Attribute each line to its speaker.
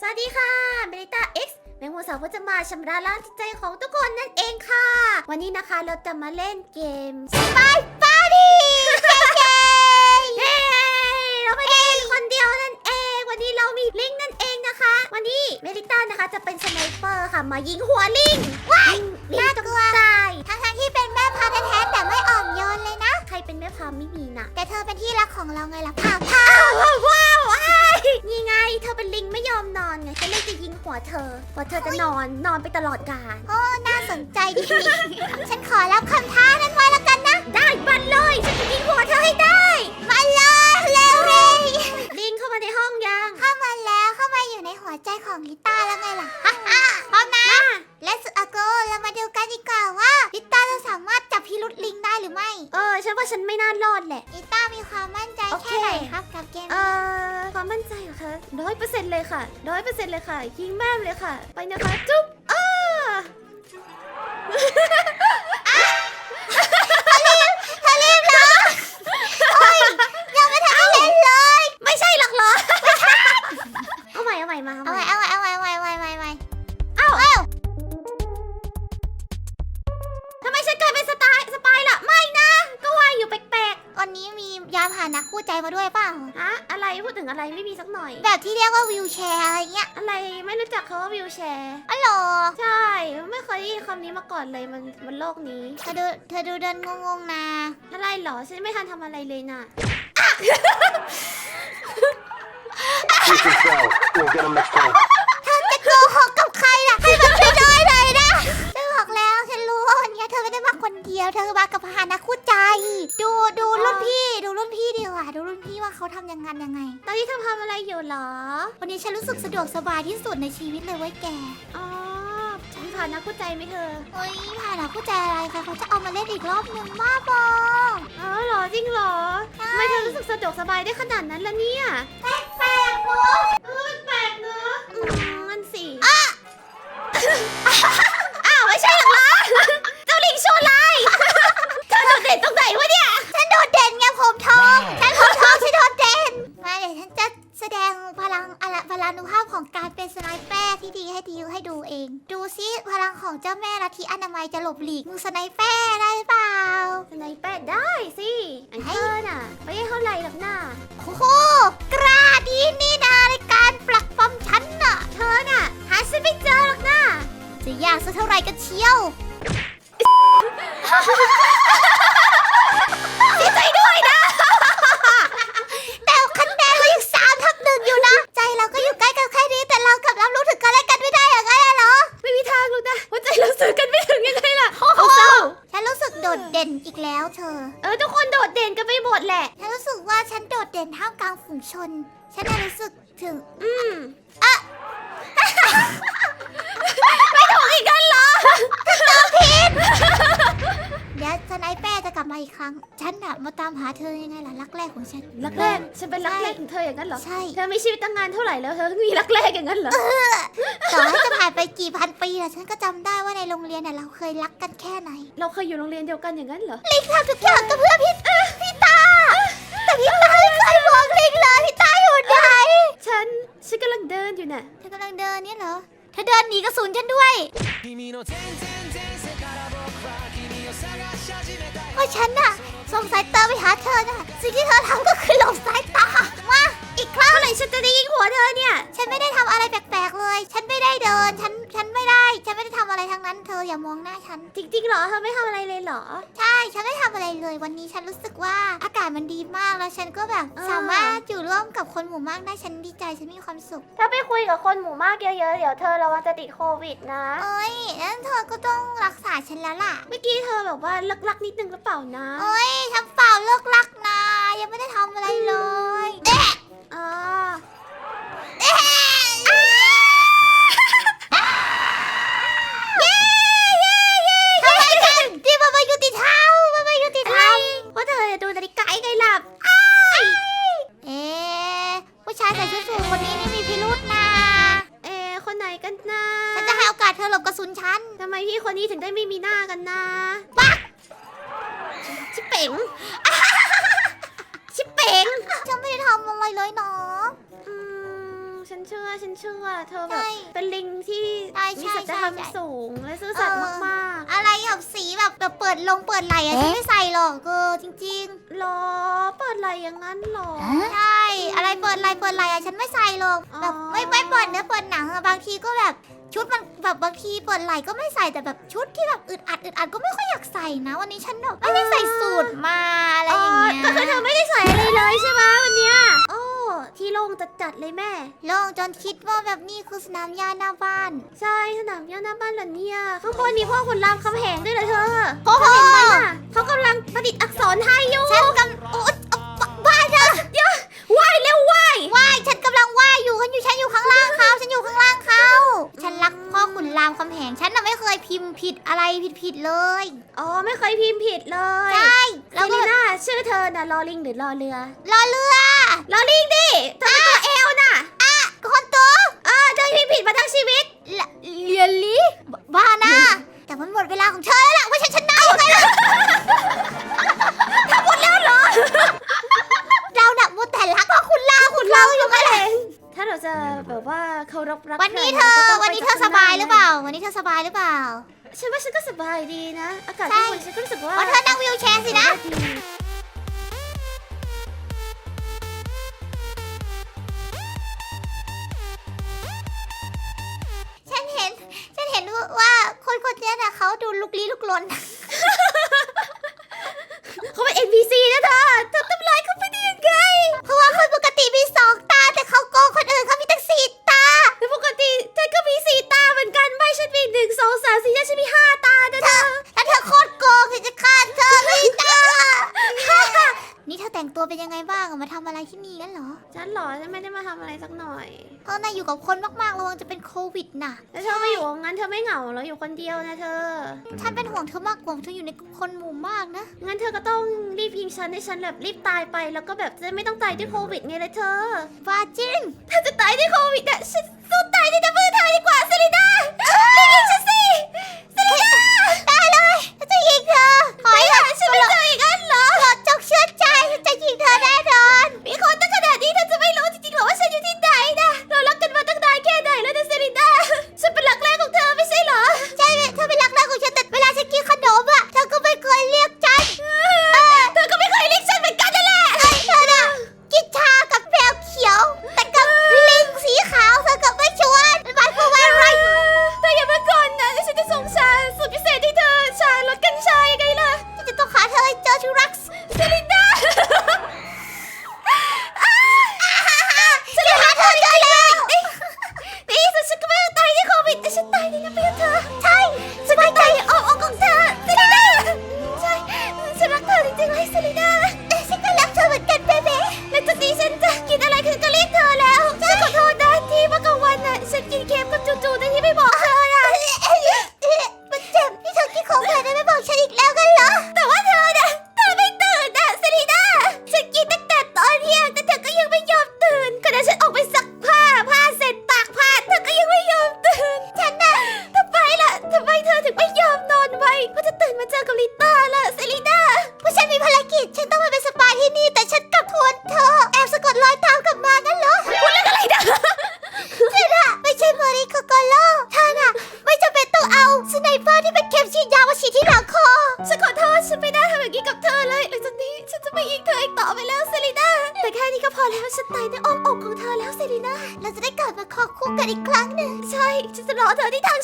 Speaker 1: สวัสดีค่ะเมลิต้า X แมงมุมสาวก็จะมาชำระล้างจิตใจของทุกคนนั่นเองค่ะ วันนี้นะคะเราจะมาเล่นเกม Spy Party เย้เราไม่ได้เล่นคนเดียวนั่นเอง วันนี้เรามีลิงนั่นเองนะคะ วันนี้เมลิต้านะคะจะเป็นสไนเปอร์ค่ะมายิงหัวลิงว้ายน่ากลัวตายทั้งๆที่เป็นแม่พาแท้ๆแต่ไม่อ่อนโยนเลยนะ ใครเป็นแม่พาไม่มีนะแต่เธอเป็นที่รักของเราไงล่ะพาพาว้าวว้าวอ้าย นี่ไง เธอเป็นลิงไม่ยอมนอนไงฉันเลยจะยิงหัวเธอหัวเธอจะนอนนอนไปตลอดกาล
Speaker 2: โอ้ น่าสนใจดี ฉันขอรับคำท้า
Speaker 1: ห
Speaker 2: รื
Speaker 1: อ
Speaker 2: ไม่ เอ
Speaker 1: อฉันว่าฉันไม่น่ารอดแหละ
Speaker 2: ลิต้ามีความมั่นใจ
Speaker 1: โอเค
Speaker 2: แค่ไหนครับกับเกม
Speaker 1: เอ่อความมั่นใจเหรอคะร้อยเปอร์เซ็นต์เลยค่ะร้อยเปอร์เซ็นต์เลยค่ะ ยิงแม่นเลยค่ะ ไปนะคะ จุ๊บอ้า พูดถึงอะไรไม่มีสักหน่อย
Speaker 2: แบบที่เรียกว่าวิวแชร์อะไรเงี้ย
Speaker 1: อะไรไม่รู้จักเขาว่าวิวแชร์
Speaker 2: อ๋อเหรอ
Speaker 1: ใช่ไม่เคยได้ยินคำนี้มาก่อนเลยมันมันโลกนี้
Speaker 2: เธอดูเธอดูเดินงงๆนะ
Speaker 1: อะไรเหรอฉันไม่ทันทำอะไรเลยน่ะ
Speaker 3: Shoot yourself. We'll get him next time.
Speaker 2: อทำ
Speaker 1: อะไรอยู่เหรอ
Speaker 2: วันนี้ฉันรู้สึกสะดวกสบายที่สุดในชีวิตเลยเว้ยแก
Speaker 1: อ๋อมีผ่านนักคู่ใจไหมเธอ
Speaker 2: เฮ้ยพาหนะคู่ใจอะไรคะเขาจะเอามาเล่นอีกรอบหนึ่งบ้าบอ
Speaker 1: อ๋อเหรอจริงเหรอ
Speaker 2: ใช่
Speaker 1: ทำไมเธอรู้สึกสะดวกสบายได้ขนาดนั้นล่ะเนี่ย
Speaker 2: แปลกๆเน
Speaker 1: น่ะ ไม่ได้
Speaker 2: เท่าไหร่หรอ
Speaker 1: กน่า
Speaker 2: โอ้โหกล้าดีนี่นาในการปลักปั๊มฉันน่ะ
Speaker 1: เธอน่ะ หาฉันไม่เจอหรอกน่า
Speaker 2: จะยากสักเท่าไหร่กันเชียว ฉันน่ะรู้สึกถึง
Speaker 1: อืม
Speaker 2: ไม่ถูกอีกกันเหรอตอบผิดเดี๋ยวสไนเปอร์จะกลับมาอีกครั้ง ฉันน่ะมาตามหาเธอยังไงล่ะรักแรกของฉัน
Speaker 1: รักแรกฉันเป็นรักแรกของเธออย่างนั้นเหรอ
Speaker 2: ใช่
Speaker 1: เธอมีชีวิตตั้งงานเท่าไหร่แล้วเธอมีรักแรกอย่างนั้นเหรอ
Speaker 2: ต่อให้จะผ่านไปกี่พันปีนะฉันก็จำได้ว่าในโรงเรียนน่ะเราเคยรักกันแค่ไหน
Speaker 1: เราเคยอยู่โรงเรียนเดียวกันอย่างนั้นเหรอ
Speaker 2: ลิงทำทุกอย่างก็เพื่อพี่พี่ต
Speaker 1: ฉัน ฉันกำลังเดินอยู่น่ะ
Speaker 2: เธอกำลังเดินเนี่ยเหรอ ถ้าเดินหนีกระสุนฉันด้วยว่าฉันน่ะสงสัยตาไปหาเธอน่ะสิ่งที่เธอทำก็คือหลบสายตามาอีกครั้ง
Speaker 1: เลยฉันจะได้ยิงหัวเธอเนี่ย
Speaker 2: ฉันไม่ได้ทำอะไรแปลกๆเลย ฉันไม่ได้เดิน ฉัน ฉันไม่ได้ ฉันไม่ได้ทำอะไรทั้งนั้น เธออย่ามองหน้าฉัน
Speaker 1: จริงๆเหรอ เธอไม่ทำอะไรเลยเหรอ
Speaker 2: ใช่ ฉันไม่ทำอะไรเลย วันนี้ฉันรู้สึกว่าอากาศมันดีมาก แล้วฉันก็แบบสามารถอยู่ร่วมกับคนหมู่มากได้ ฉันดีใจ ฉันมีความสุข
Speaker 1: ถ้าไปคุยกับคนหมู่มากเยอะๆ เดี๋ยวเธอระวังจะติดโควิดนะ
Speaker 2: เอ้ยงั้นเธอก็ต้องรักษาฉันแล้วล่ะ
Speaker 1: เมื่อกี้เธอแบบว่าลักๆนิดนึงหรือเปล่านะ
Speaker 2: เอ้ยทำเปล่าเลิกรัก
Speaker 1: พี่
Speaker 2: คนนี้
Speaker 1: ถึงได้ไม่มีหน้ากันนะ
Speaker 2: ปัก
Speaker 1: ชิเป๋ง ชิเป๋ง
Speaker 2: ฉันไม่ได้ทำอะไรเลยเนาะ
Speaker 1: ฉันเชื่อ ฉันเชื่อ เธอแบบ
Speaker 2: ใช่
Speaker 1: เป็นลิงที่
Speaker 2: ใช่
Speaker 1: มี
Speaker 2: ใช่
Speaker 1: สัจธรรม
Speaker 2: ใช่ใช่
Speaker 1: สูงและซื่อสัตย์
Speaker 2: เออ
Speaker 1: มาก
Speaker 2: อะไรแบบสีแบบแบบเปิดลงเปิดไหลอะฉันไม่ใส่หรอกเออจริง
Speaker 1: ๆหรอเปิดอะไรอย่างนั้นหรอ
Speaker 2: ๆ ใช่ อะไรเปิดไหลเปิดไหลอะฉันไม่ใส่หรอก
Speaker 1: อ๋อ
Speaker 2: แบบไม่ไม่เปิดเนื้อเปิดหนังอะบางทีก็แบบชุดมันแบบบางทีเปิดไหลก็ไม่ใส่แต่แบบชุดที่แบบอึดอัดอึดอัดก็ไม่ค่อยอยากใส่นะ วันนี้ฉันแบบไม่ได้ใส่สูทมาอะไรอย่างเงี้ย
Speaker 1: ก็คือเธอไม่ได้ใส่อะไรเลยใช่ไหมวันเนี้ยโอ้ ที่โล่งจัดๆเลยแม่
Speaker 2: โล่งจนคิดว่าแบบนี่คือสนามหญ้าหน้าบ้าน
Speaker 1: ใช่สนามหญ้าหน้าบ้านเหรอเนี่ยข้างบนมีพ่อขุนรามคำแหงด้วยเหรอเธอ
Speaker 2: โอ้โห
Speaker 1: เห็นไหมน่ะเขากำลังประดิษฐ์อักษรให้อยู่
Speaker 2: ฉันกำโอ๊ยบ้าเธอ
Speaker 1: ว่ายเร็วว่าย
Speaker 2: ว่ายฉันกำลังว่ายอยู่ฉันอยู่ฉันอยู่ข้างล่างเขาฉันอยู่ข้างล่างเขาฉันรักพ่อ ขุนรามคำแหงฉันน่ะไม่เคยพิมพ์ผิดอะไรผิดผิดๆเลย
Speaker 1: อ๋อไม่เคยพิมพ์ผิดเลย
Speaker 2: ใช่
Speaker 1: แล้
Speaker 2: แล้วว
Speaker 1: ก็
Speaker 2: ก็
Speaker 1: น่าชื่อเธอน่ะลอลิงหรือลอเรือ
Speaker 2: รอเรือ
Speaker 1: ลอลิงดิเธอเป็นตัวเอลน่ะ
Speaker 2: คนตัว
Speaker 1: เออเธอพิมพ์ผิดมาทั้งชีวิต
Speaker 2: ละเรียนลิบ้านะแต่มันหมดเวลาของเธอแล้วล่ะว่าฉันชนะยังไงล่ะทำหมดแล้วเหรอเราหนักมัวแต่รักพ่อขุนรามขุนเราอยู่ไงล่ะ
Speaker 1: ถ้าเราจะแบบว่าเคารพรัก
Speaker 2: วันนี้
Speaker 1: ใค
Speaker 2: เธ
Speaker 1: ร
Speaker 2: อ
Speaker 1: ราก็ต้ง
Speaker 2: วันนี้
Speaker 1: ไป
Speaker 2: เธอสบายหรือเปล่า วันนี้เธอสบายหรือเปล่า
Speaker 1: ฉันว่าฉันก็สบายดีนะ อากาศ
Speaker 2: ใช่
Speaker 1: ทุกวันฉันก็รู้สึกว่า
Speaker 2: เพราะเธอนั่งวิวแชร์สินะ
Speaker 1: ดี
Speaker 2: ฉันเห็น ฉันเห็นว่าคนคนนี้น่ะเขาดูลุกลี้ลุกลน
Speaker 1: เพ
Speaker 2: ราะนายอ
Speaker 1: ยู่
Speaker 2: กับคนมากๆระวังจะเป็นโควิดน่ะ
Speaker 1: แล้วเธอมาอยู่งั้นเธอไม่เหงาเหรออยู่คนเดียวนะเธอ
Speaker 2: ฉันเป็นห่วงเธอมากกว่าเธออยู่ในคนหมู่มากนะ
Speaker 1: งั้นเธอก็ต้องรีบพิงฉันให้ฉันแบบรีบตายไป แล้วก็แบบจะไม่ต้องตายด้วยโควิดไงเลยเธอ
Speaker 2: ว่าจริง
Speaker 1: ถ้าจะตายด้วยโควิดอะฉันสู้ตายในดับเบิลเธอดีกว่าเซรีน่า เธ
Speaker 2: อ เรา
Speaker 1: เราจะได้กลั
Speaker 2: บ
Speaker 1: มาคอ
Speaker 2: คู่กันอี
Speaker 1: กครั้
Speaker 2: งหนึ่ง
Speaker 1: ใช่ ฉันจะรอเธอที่ทาง